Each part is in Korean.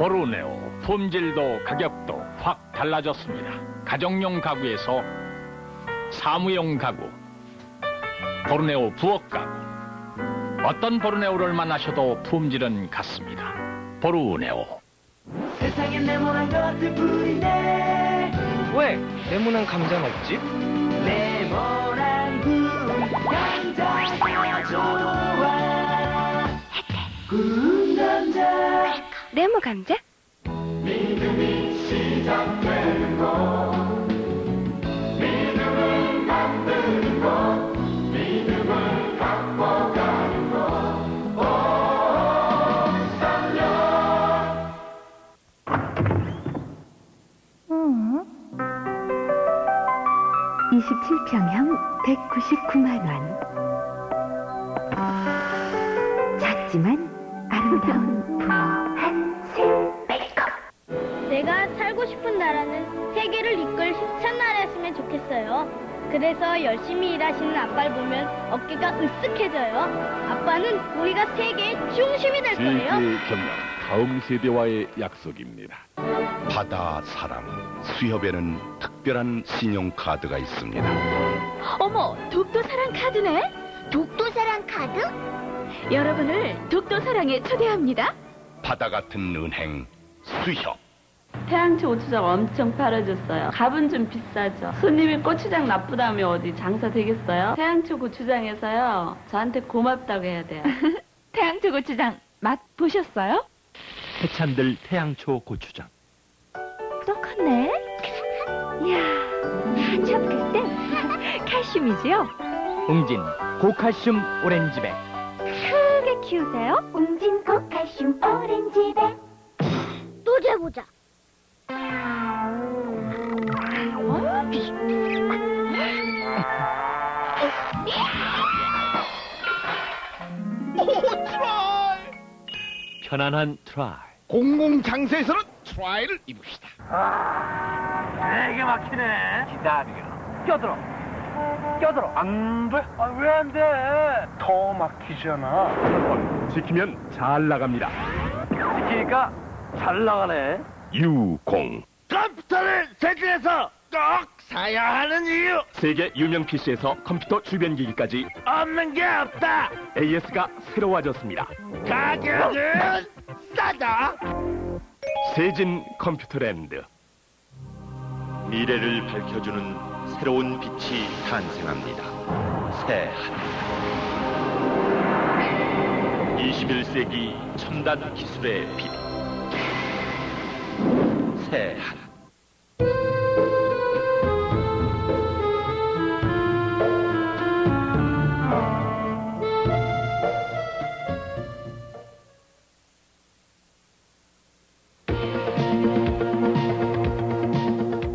보르네오 품질도 가격도 확 달라졌습니다. 가정용 가구에서 사무용 가구, 보르네오 부엌 가구. 어떤 보르네오를 만나셔도 품질은 같습니다. 보르네오. 세상에 네모난 것들 뿐인데 왜 네모난 감자는 없지? 네모난 그 감자가 좋아 구운 감자 네모 감자? 믿음이 시작되는 곳 믿음을 만드는 곳 믿음을 갖고 가는 곳 어? 27평형 199만 원. 작지만 아름다운 부엌 싶은 나라는 세계를 이끌 힘찬 나라였으면 좋겠어요. 그래서 열심히 일하시는 아빠를 보면 어깨가 으쓱해져요. 아빠는 우리가 세계의 중심이 될 거예요. 다음 세대와의 약속입니다. 바다 사랑 수협에는 특별한 신용카드가 있습니다. 어머, 독도사랑 카드네? 독도사랑 카드? 여러분을 독도사랑에 초대합니다. 바다 같은 은행 수협 태양초 고추장 엄청 팔아줬어요. 값은 좀 비싸죠. 손님이 고추장 나쁘다면 어디 장사 되겠어요? 태양초 고추장에서요. 저한테 고맙다고 해야 돼요. 태양초 고추장 맛 보셨어요? 해찬들 태양초 고추장. 똑같네. 이야, 한참 그때 칼슘이지요? 웅진 고칼슘 오렌지백. 크게 키우세요. 웅진 고칼슘 오렌지백. 또 재보자. 편안한 트라이. 공공장소에서는 트라이를 입읍시다. 되게 막히네. 기다려. 껴들어. 껴들어. 안 돼? 아, 왜 안 돼? 더 막히잖아. 지키면 잘 나갑니다. 지키니까 잘 나가네. 유공. 컴퓨터를 세계에서 꼭 사야 하는 이유 세계 유명 PC에서 컴퓨터 주변 기기까지 없는 게 없다. AS가 새로워졌습니다. 가격은 싸다. 세진 컴퓨터랜드. 미래를 밝혀주는 새로운 빛이 탄생합니다. 새한 21세기 첨단 기술의 빛 새한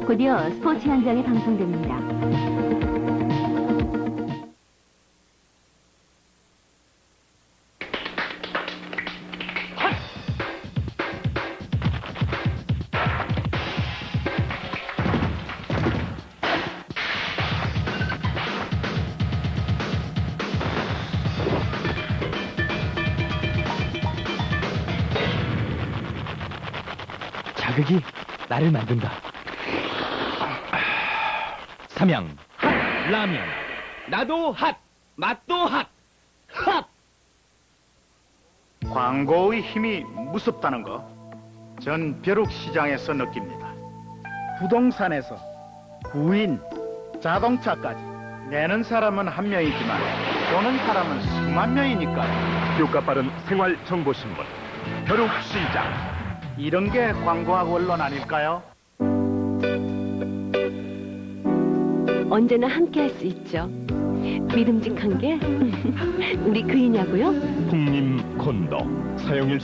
곧이어 스포츠 현장에 방송됩니다. 자극이 나를 만든다. 삼양 핫 라면. 나도 핫, 맛도 핫, 핫. 광고의 힘이 무섭다는 거, 전 벼룩시장에서 느낍니다. 부동산에서 구인, 자동차까지 내는 사람은 한 명이지만 도는 사람은 수만 명이니까요. 효과 빠른 생활 정보 신문. 벼룩 시장. 이런 게 광고하고 언론 아닐까요? 언제나 함께 할 수 있죠. 믿음직한 게 우리 그이냐고요? 풍림 콘도. 사용일